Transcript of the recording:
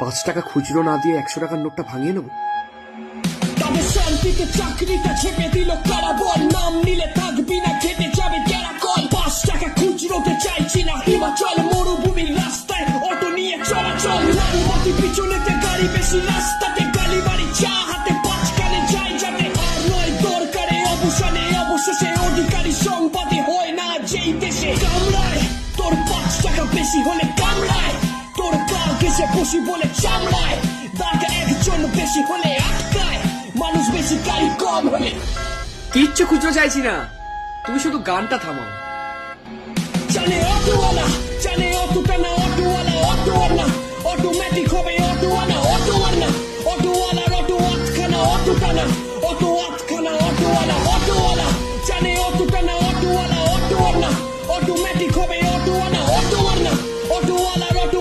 পাঁচ টাকা খুচরো না দিয়ে একশো টাকার নোটটা ভাঙিয়ে নেব? শান্তিতে চাকরিটা ছেপে দিল নাম নিলে থাকবি না খেতে যাবে পাঁচ টাকা খুচরোতে চাইছি না, হিমাচল মরুভূমির রাস্তায় অটো নিয়ে চলাচল। নারীবাতি পিছনেতে গাড়ি, বেশি রাস্তাতে গালি বাড়ি চা হাতে পাঁচ কানে যাই যাতে। আর নয়, দরকারে অবসানে, অবশেষে অধিকারী সংবাদে হয় না যেই দেশে। তোর পাঁচ টাকা বেশি হলে ঘেসে বসি বলে চামড়ায় দাগ একজন বেশি হলে আটকায় মানুষ বেশি গাড়ি কম হলে। কিচ্ছু খুচরো চাইছি না। তুমি শুধু গানটা থামাও। জানে অটোওয়ালা জানে অটোটা না অটোওয়ালা অটোওয়ালা। অটোমেটিক হবে অটোওয়ালা অটোওয়ালা। অটোওয়ালার অটো আটখানা অটোটা না অটো আটখানা অটোওয়ালা অটোওয়ালা। জানে অটোটা না অটোওয়ালা অটোওয়ালা। অটোমেটিক হবে অটোওয়ালা অটোওয়ালা। অটোওয়ালার অটো